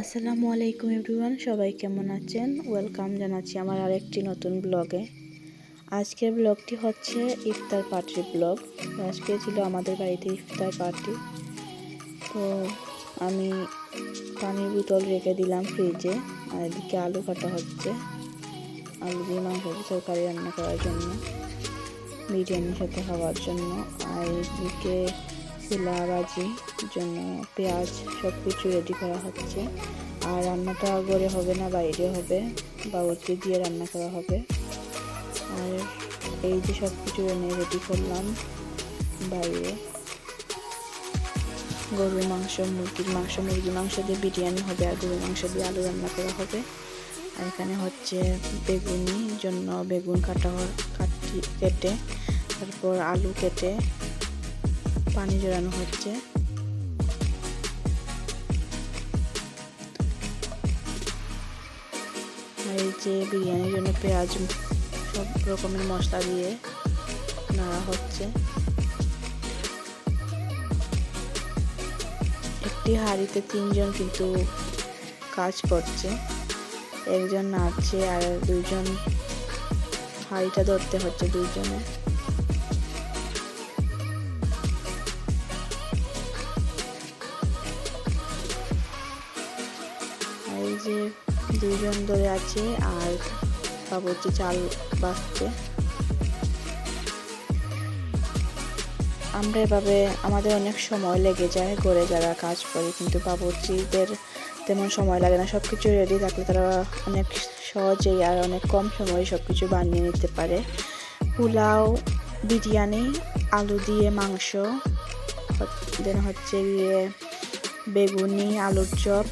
আসসালামু আলাইকুম এভরিওয়ান, সবাই কেমন আছেন? ওয়েলকাম জানাচ্ছি আমার আরেকটি নতুন ব্লগে। আজকের ব্লগটি হচ্ছে ইফতার পার্টির ব্লগ। আজকে ছিল আমাদের বাড়িতে ইফতার পার্টি। তো আমি পানির বোতল রেখে দিলাম ফ্রিজে, আর এদিকে আলু কাটা হচ্ছে। আলু দিয়ে মাংস তরকারি রান্না করার জন্য, বিরিয়ানির সাথে খাওয়ার জন্য। আর এদিকে ছোলা ভাজির জন্য পেঁয়াজ সব কিছু রেডি করা হচ্ছে। আর রান্নাটা ঘরে হবে না, বাইরে হবে। বাবুর্চি দিয়ে রান্না করা হবে। আর এই যে সব কিছু এনে রেডি করলাম বাইরে। গরুর মাংস, মুরগির মাংস মুরগির মাংস দিয়ে বিরিয়ানি হবে আর গরুর মাংস দিয়ে আলু রান্না করা হবে। আর এখানে হচ্ছে বেগুনি জন্য বেগুন কাটা কাটি কেটে, তারপর আলু কেটে পানি জড়ানো হচ্ছে। আর এই যে বিরিয়ানির জন্য পেঁয়াজ সব রকমের মশলা দিয়ে নাড়া হচ্ছে। একটি হাঁড়িতে তিনজন কিন্তু কাজ করছে। একজন নাচছে আর দুইজন হাঁড়িটা ধরতে হচ্ছে দুইজনে। যে দুইজন ধরে আছে আর বাবু হচ্ছে চাল বাঁচছে। আমরা এভাবে, আমাদের অনেক সময় লেগে যায় ঘরে যারা কাজ করে, কিন্তু বাবুর্চিদের তেমন সময় লাগে না। সব কিছু রেডি থাকলে তারা অনেক সহজেই আর অনেক কম সময়ে সব কিছু বানিয়ে নিতে পারে। পোলাও, বিরিয়ানি, আলু দিয়ে মাংস, দেন হচ্ছে গিয়ে বেগুনি, আলুর চপ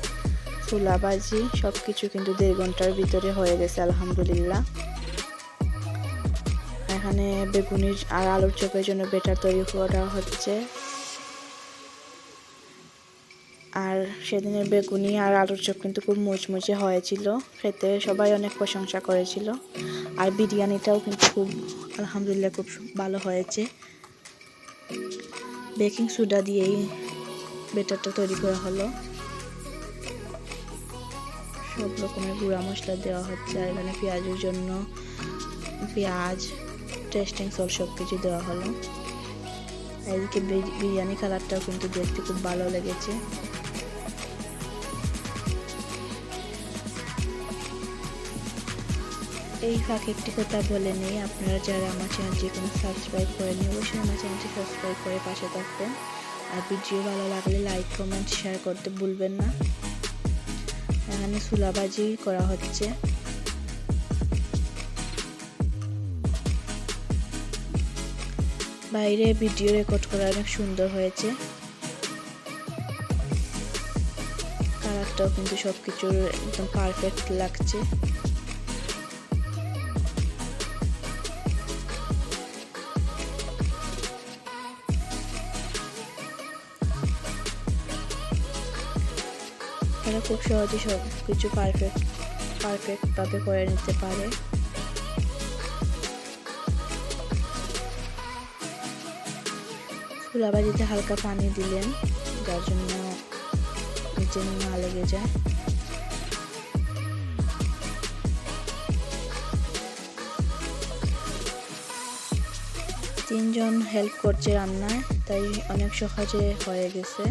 ছোলাবাজি সব কিছু কিন্তু দেড় ঘণ্টার ভিতরে হয়ে গেছে, আলহামদুলিল্লাহ। এখানে বেগুনির আর আলুর চপের জন্য বেটার তৈরি করা হচ্ছে। আর সেদিনের বেগুনি আর আলুর চপ কিন্তু খুব মুচমুচে হয়েছিল, খেতে সবাই অনেক প্রশংসা করেছিল। আর বিরিয়ানিটাও কিন্তু খুব, আলহামদুলিল্লাহ, খুব ভালো হয়েছে। বেকিং সোডা দিয়েই বেটারটা তৈরি করা হলো। সব রকমের গুঁড়া মশলা দেওয়া হচ্ছে, আর এখানে পেঁয়াজের জন্য পেঁয়াজ, টেস্টিং সল সব কিছু দেওয়া হলো। এদিকে বিরিয়ানি কালারটাও কিন্তু দেখতে খুব ভালো লেগেছে। এই ফাঁকে একটি কথা বলে নেই, আপনারা যারা আমার চ্যানেলটি কোনো সাবস্ক্রাইব করেনি অবশ্যই আমার চ্যানেলটি সাবস্ক্রাইব করে পাশে থাকবেন। আর ভিডিও ভালো লাগলে লাইক কমেন্ট শেয়ার করতে ভুলবেন না। এখানে সুলাবাজি করা হচ্ছে। বাইরে ভিডিও রেকর্ড করা অনেক সুন্দর হয়েছে। কালারটাও কিন্তু সবকিছুর একদম পারফেক্ট লাগছে। তারা খুব সহজে সব কিছু পারফেক্ট পারফেক্টভাবে করে নিতে পারে। ফুলাবাজিতে হালকা পানি দিলেন, যার জন্য নিচে না লেগে যায়। তিনজন হেল্প করছে রান্নায়, তাই অনেক সহজে হয়ে গেছে।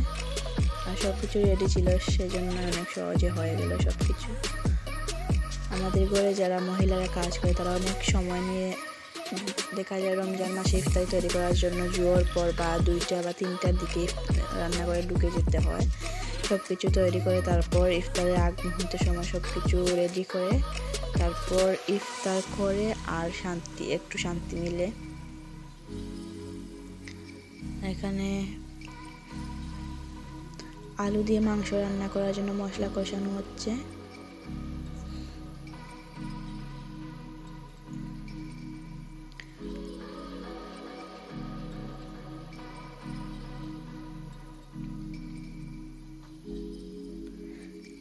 সব কিছু রেডি ছিল, সেজন্য অনেক সহজে হয়ে গেল সব কিছু আমাদের ঘরে যারা মহিলারা কাজ করে, তারা অনেক সময় নিয়ে দেখা যায় রমজান মাসে ইফতারি তৈরি করার জন্য জোর পর বা দুইটা বা তিনটার দিকে রান্না করে ঢুকে যেতে হয়। সব কিছু তৈরি করে তারপর ইফতারের আগ মুহূর্তের সময় সব কিছু রেডি করে, তারপর ইফতার করে আর শান্তি, একটু শান্তি মিলে। এখানে আলু দিয়ে মাংস রান্না করার জন্য মশলা কষানো হচ্ছে।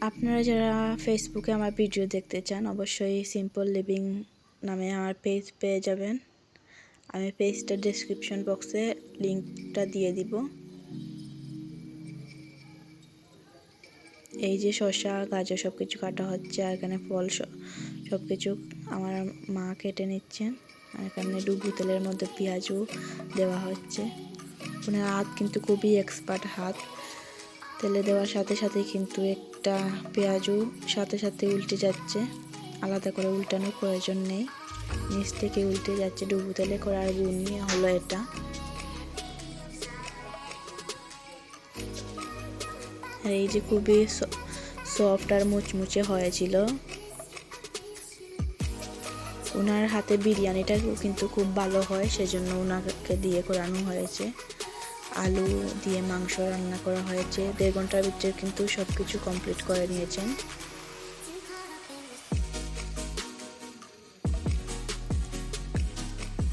আপনারা যারা ফেসবুকে আমার ভিডিও দেখতে চান, অবশ্যই সিম্পল লিভিং নামে আমার পেজ পেয়ে যাবেন। আমি পেজটা ডেসক্রিপশন বক্সে লিঙ্কটা দিয়ে দিব। এই যে শসা, গাজর সব কিছু কাটা হচ্ছে আর এখানে ফল সব কিছু আমার মা কেটে নিচ্ছেন আর এখানে ডুবু তেলের মধ্যে পেঁয়াজও দেওয়া হচ্ছে। ওনার হাত কিন্তু খুবই এক্সপার্ট হাত। তেলে দেওয়ার সাথে সাথে কিন্তু একটা পেঁয়াজও সাথে সাথে উল্টে যাচ্ছে। আলাদা করে উল্টানোর প্রয়োজন নেই। নিচ থেকে উল্টে যাচ্ছে ডুবু তেলে করার গুণ নিয়ে হলো এটা। আর এই যে খুবই সফট আর মুচমুচে হয়েছিল। ওনার হাতে বিরিয়ানিটা কিন্তু খুব ভালো হয়, সেজন্য ওনাকে দিয়ে করানো হয়েছে। আলু দিয়ে মাংস রান্না করা হয়েছে। দেড় ঘণ্টার ভিতরে কিন্তু সব কিছু কমপ্লিট করে নিয়েছেন।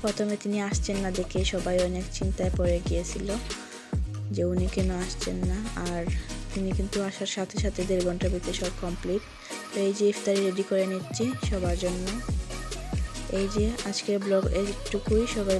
প্রথমে তিনি আসছেন না দেখে সবাই অনেক চিন্তায় পড়ে গিয়েছিল যে উনি কেন আসছেন না। আর তিনি কিন্তু আসার সাথে সাথে দেড় ঘণ্টার ভিতরে সব কমপ্লিট তো এই যে ইফতারি রেডি করে নিচ্ছি সবার জন্য। এই যে আজকের ব্লগ এইটুকুই সবাই